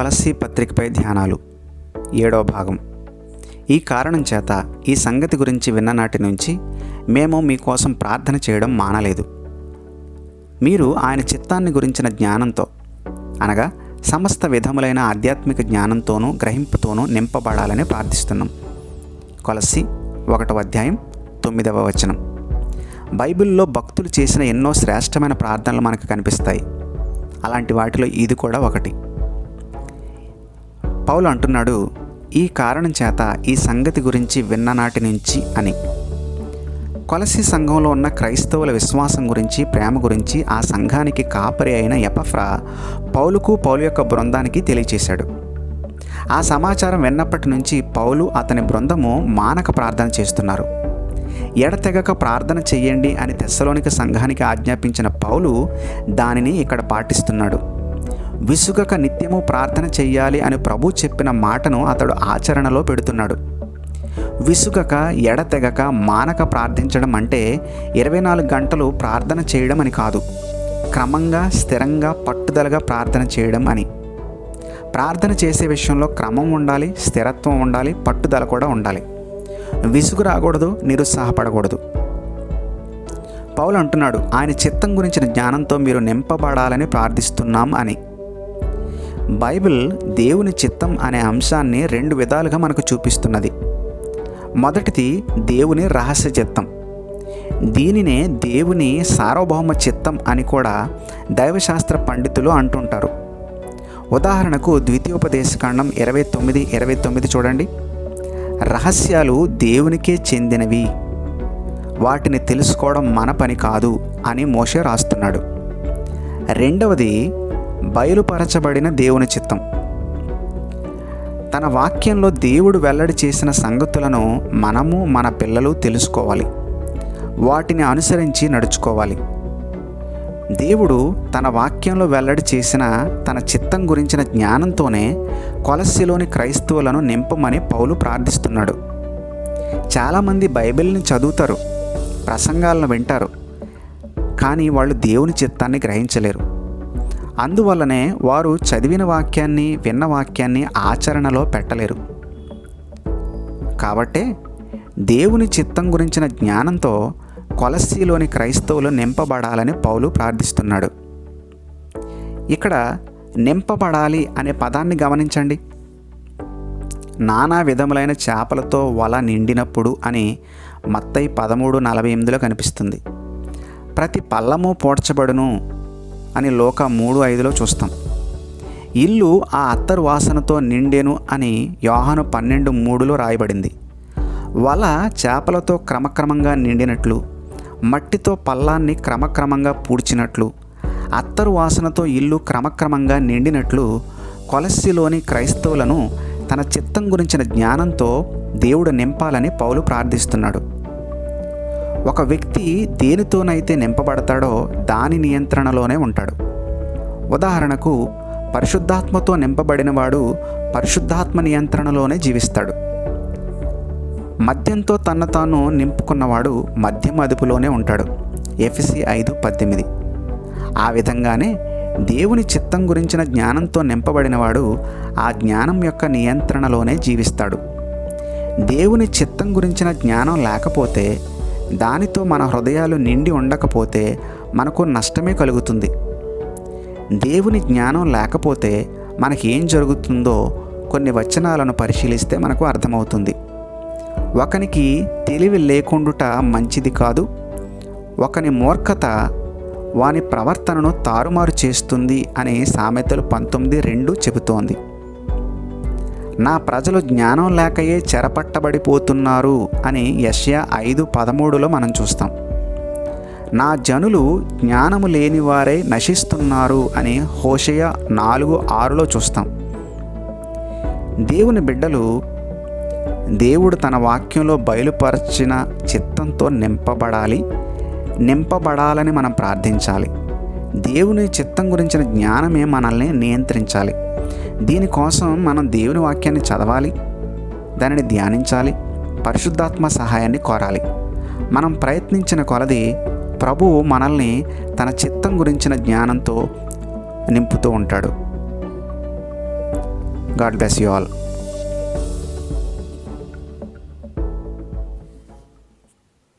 కొలసి పత్రికపై ధ్యానాలు. ఏడో భాగం. ఈ కారణం చేత ఈ సంగతి గురించి విన్న నాటి నుంచి మేము మీకోసం ప్రార్థన చేయడం మానలేదు. మీరు ఆయన చిత్తాన్ని గురించిన జ్ఞానంతో అనగా సమస్త విధములైన ఆధ్యాత్మిక జ్ఞానంతోనూ గ్రహింపుతోనూ నింపబడాలని ప్రార్థిస్తున్నాం. కొలసి ఒకటవ అధ్యాయం తొమ్మిదవ వచనం. బైబిల్లో భక్తులు చేసిన ఎన్నో శ్రేష్టమైన ప్రార్థనలు మనకు కనిపిస్తాయి. అలాంటి వాటిలో ఇది కూడా ఒకటి. పౌలు అంటున్నాడు ఈ కారణం చేత ఈ సంగతి గురించి విన్ననాటి నుంచి అని. కొలసి సంఘంలో ఉన్న క్రైస్తవుల విశ్వాసం గురించి ప్రేమ గురించి ఆ సంఘానికి కాపరి అయిన ఎపఫ్రా పౌలుకు పౌలు యొక్క బృందానికి తెలియచేశాడు. ఆ సమాచారం విన్నప్పటి నుంచి పౌలు అతని బృందము మానక ప్రార్థన చేస్తున్నారు. ఎడతెగక ప్రార్థన చెయ్యండి అని తెస్సలోనిక సంఘానికి ఆజ్ఞాపించిన పౌలు దానిని ఇక్కడ పాటిస్తున్నాడు. విసుగక నిత్యము ప్రార్థన చెయ్యాలి అని ప్రభు చెప్పిన మాటను అతడు ఆచరణలో పెడుతున్నాడు. విసుగక ఎడతెగక మానక ప్రార్థించడం అంటే ఇరవై నాలుగు గంటలు ప్రార్థన చేయడం అని కాదు. క్రమంగా స్థిరంగా పట్టుదలగా ప్రార్థన చేయడం అని. ప్రార్థన చేసే విషయంలో క్రమం ఉండాలి స్థిరత్వం ఉండాలి పట్టుదల కూడా ఉండాలి. విసుగు రాకూడదు నిరుత్సాహపడకూడదు. పౌలు అంటున్నాడు ఆయన చిత్తం గురించిన జ్ఞానంతో మీరు నింపబడాలని ప్రార్థిస్తున్నాం అని. బైబిల్ దేవుని చిత్తం అనే అంశాన్ని రెండు విధాలుగా మనకు చూపిస్తున్నది. మొదటిది దేవుని రహస్య చిత్తం. దీనినే దేవుని సార్వభౌమ చిత్తం అని కూడా దైవశాస్త్ర పండితులు అంటుంటారు. ఉదాహరణకు ద్వితీయోపదేశకాండం ఇరవై తొమ్మిది ఇరవై తొమ్మిది చూడండి. రహస్యాలు దేవునికే చెందినవి. వాటిని తెలుసుకోవడం మన పని కాదు అని మోషే రాస్తున్నాడు. రెండవది బయలుపరచబడిన దేవుని చిత్తం. తన వాక్యంలో దేవుడు వెల్లడి చేసిన సంగతులను మనము మన పిల్లలు తెలుసుకోవాలి. వాటిని అనుసరించి నడుచుకోవాలి. దేవుడు తన వాక్యంలో వెల్లడి చేసిన తన చిత్తం గురించిన జ్ఞానంతోనే కొలస్సిలోని క్రైస్తవులను నింపమని పౌలు ప్రార్థిస్తున్నాడు. చాలామంది బైబిల్ని చదువుతారు ప్రసంగాలను వింటారు కానీ వాళ్ళు దేవుని చిత్తాన్ని గ్రహించలేరు. అందువల్లనే వారు చదివిన వాక్యాన్ని విన్న వాక్యాన్ని ఆచరణలో పెట్టలేరు. కాబట్టే దేవుని చిత్తం గురించిన జ్ఞానంతో కొలస్సీలోని క్రైస్తవులు నింపబడాలని పౌలు ప్రార్థిస్తున్నాడు. ఇక్కడ నింపబడాలి అనే పదాన్ని గమనించండి. నానా విధములైన చేపలతో వల నిండినప్పుడు అని మత్తయి పదమూడు నలభై ఎనిమిదిలో కనిపిస్తుంది. ప్రతి పల్లము పోడ్చబడును అని లోక మూడు ఐదులో చూస్తాం. ఇల్లు ఆ అత్తరు వాసనతో నిండెను అని యోహాను పన్నెండు మూడులో రాయబడింది. వల చేపలతో క్రమక్రమంగా నిండినట్లు మట్టితో పల్లాన్ని క్రమక్రమంగా పూడ్చినట్లు అత్తరు వాసనతో ఇల్లు క్రమక్రమంగా నిండినట్లు కొలస్సిలోని క్రైస్తవులను తన చిత్తం గురించిన జ్ఞానంతో దేవుడు నింపాలని పౌలు ప్రార్థిస్తున్నాడు. ఒక వ్యక్తి దేనితోనైతే నింపబడతాడో దాని నియంత్రణలోనే ఉంటాడు. ఉదాహరణకు పరిశుద్ధాత్మతో నింపబడినవాడు పరిశుద్ధాత్మ నియంత్రణలోనే జీవిస్తాడు. మద్యంతో తన తాను నింపుకున్నవాడు మద్యం అదుపులోనే ఉంటాడు. ఎఫ్సి ఐదు పద్దెనిమిది. ఆ విధంగానే దేవుని చిత్తం గురించిన జ్ఞానంతో నింపబడినవాడు ఆ జ్ఞానం యొక్క నియంత్రణలోనే జీవిస్తాడు. దేవుని చిత్తం గురించిన జ్ఞానం లేకపోతే దానితో మన హృదయాలు నిండి ఉండకపోతే మనకు నష్టమే కలుగుతుంది. దేవుని జ్ఞానం లేకపోతే మనకి ఏం జరుగుతుందో కొన్ని వచనాలను పరిశీలిస్తే మనకు అర్థమవుతుంది. ఒకనికి తెలివి లేకుండుట మంచిది కాదు. ఒకని మూర్ఖత వాని ప్రవర్తనను తారుమారు చేస్తుంది అని సామెతలు పంతొమ్మిది రెండు చెబుతోంది. నా ప్రజలు జ్ఞానం లేకయే చెరపట్టబడిపోతున్నారు అని యష్యా ఐదు పదమూడులో మనం చూస్తాం. నా జనులు జ్ఞానము లేనివారే నశిస్తున్నారు అని హోషయ నాలుగు ఆరులో చూస్తాం. దేవుని బిడ్డలు దేవుడు తన వాక్యంలో బయలుపరచిన చిత్తంతో నింపబడాలి నింపబడాలని మనం ప్రార్థించాలి. దేవుని చిత్తం గురించిన జ్ఞానమే మనల్ని నియంత్రించాలి. దీనికోసం మనం దేవుని వాక్యాన్ని చదవాలి దానిని ధ్యానించాలి పరిశుద్ధాత్మ సహాయాన్ని కోరాలి. మనం ప్రయత్నించిన కొలది ప్రభువు మనల్ని తన చిత్తం గురించిన జ్ఞానంతో నింపుతూ ఉంటాడు. God bless you all.